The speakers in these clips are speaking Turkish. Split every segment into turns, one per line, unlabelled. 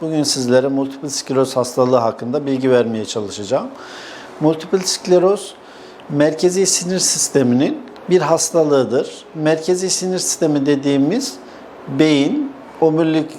Bugün sizlere multiple skleroz hastalığı hakkında bilgi vermeye çalışacağım. Multiple skleroz merkezi sinir sisteminin bir hastalığıdır. Merkezi sinir sistemi dediğimiz beyin, omurilik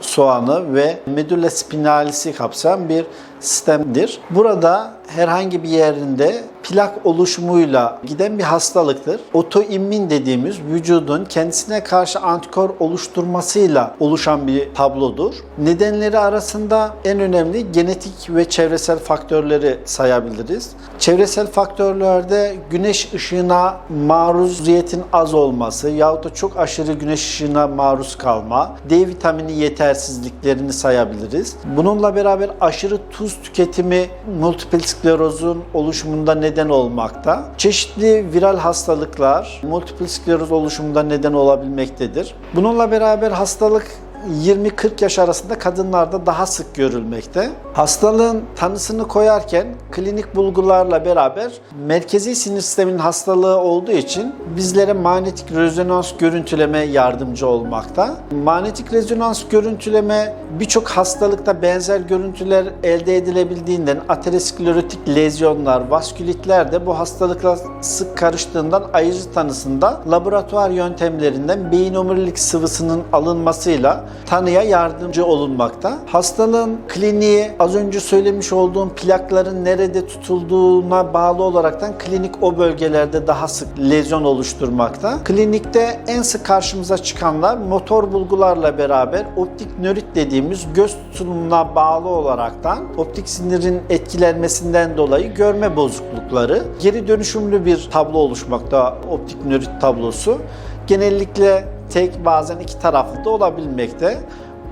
soğanı ve medulla spinalis'i kapsayan bir sistemdir. Burada herhangi bir yerinde plak oluşumuyla giden bir hastalıktır. Otoimmün dediğimiz vücudun kendisine karşı antikor oluşturmasıyla oluşan bir tablodur. Nedenleri arasında en önemli genetik ve çevresel faktörleri sayabiliriz. Çevresel faktörlerde güneş ışığına maruziyetin az olması yahut da çok aşırı güneş ışığına maruz kalma, D vitamini yetersizliklerini sayabiliriz. Bununla beraber aşırı tuz tüketimi multiple sklerozun oluşumunda neden olmakta. Çeşitli viral hastalıklar multiple skleroz oluşumunda neden olabilmektedir. Bununla beraber hastalık 20-40 yaş arasında kadınlarda daha sık görülmekte. Hastalığın tanısını koyarken klinik bulgularla beraber merkezi sinir sisteminin hastalığı olduğu için bizlere manyetik rezonans görüntüleme yardımcı olmakta. Manyetik rezonans görüntüleme birçok hastalıkta benzer görüntüler elde edilebildiğinden aterosklerotik lezyonlar, vaskülitler de bu hastalıkla sık karıştığından ayırıcı tanısında laboratuvar yöntemlerinden beyin omurilik sıvısının alınmasıyla tanıya yardımcı olunmakta. Hastalığın kliniği az önce söylemiş olduğum plakların nerede tutulduğuna bağlı olaraktan klinik o bölgelerde daha sık lezyon oluşturmakta. Klinikte en sık karşımıza çıkanlar motor bulgularla beraber optik nörit dediğimiz göz tutulumuna bağlı olaraktan optik sinirin etkilenmesinden dolayı görme bozuklukları. Geri dönüşümlü bir tablo oluşmakta optik nörit tablosu. Genellikle tek bazen iki taraflı da olabilmekte.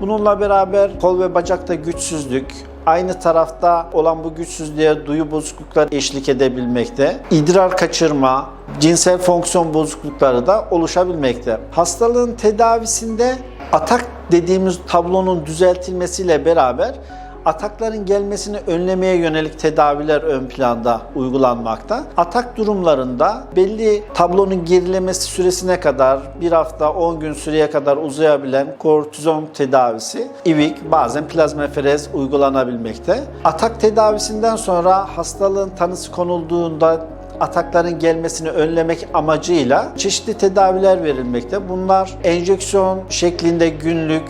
Bununla beraber kol ve bacakta güçsüzlük, aynı tarafta olan bu güçsüzlüğe duyu bozuklukları eşlik edebilmekte. İdrar kaçırma, cinsel fonksiyon bozuklukları da oluşabilmekte. Hastalığın tedavisinde atak dediğimiz tablonun düzeltilmesiyle beraber atakların gelmesini önlemeye yönelik tedaviler ön planda uygulanmakta. Atak durumlarında belli tablonun gerilemesi süresine kadar bir hafta 10 gün süreye kadar uzayabilen kortizon tedavisi, ivik bazen plazmaferez uygulanabilmekte. Atak tedavisinden sonra hastalığın tanısı konulduğunda atakların gelmesini önlemek amacıyla çeşitli tedaviler verilmekte. Bunlar enjeksiyon şeklinde günlük,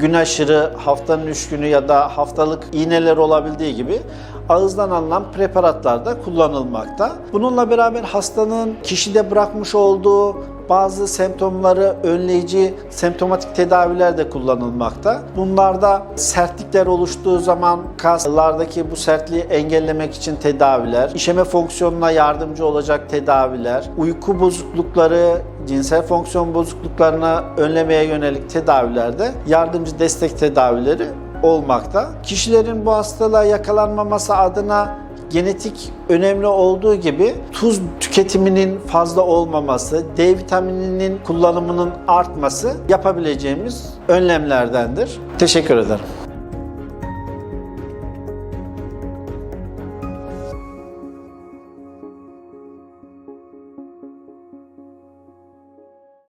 gün aşırı, haftanın 3 günü ya da haftalık iğneler olabildiği gibi ağızdan alınan preparatlar da kullanılmakta. Bununla beraber hastanın kişide bırakmış olduğu bazı semptomları önleyici semptomatik tedaviler de kullanılmakta. Bunlarda sertlikler oluştuğu zaman kaslardaki bu sertliği engellemek için tedaviler, işeme fonksiyonuna yardımcı olacak tedaviler, uyku bozuklukları, cinsel fonksiyon bozukluklarını önlemeye yönelik tedavilerde yardımcı destek tedavileri olmakta. Kişilerin bu hastalığa yakalanmaması adına genetik önemli olduğu gibi tuz tüketiminin fazla olmaması, D vitamininin kullanımının artması yapabileceğimiz önlemlerdendir. Teşekkür ederim.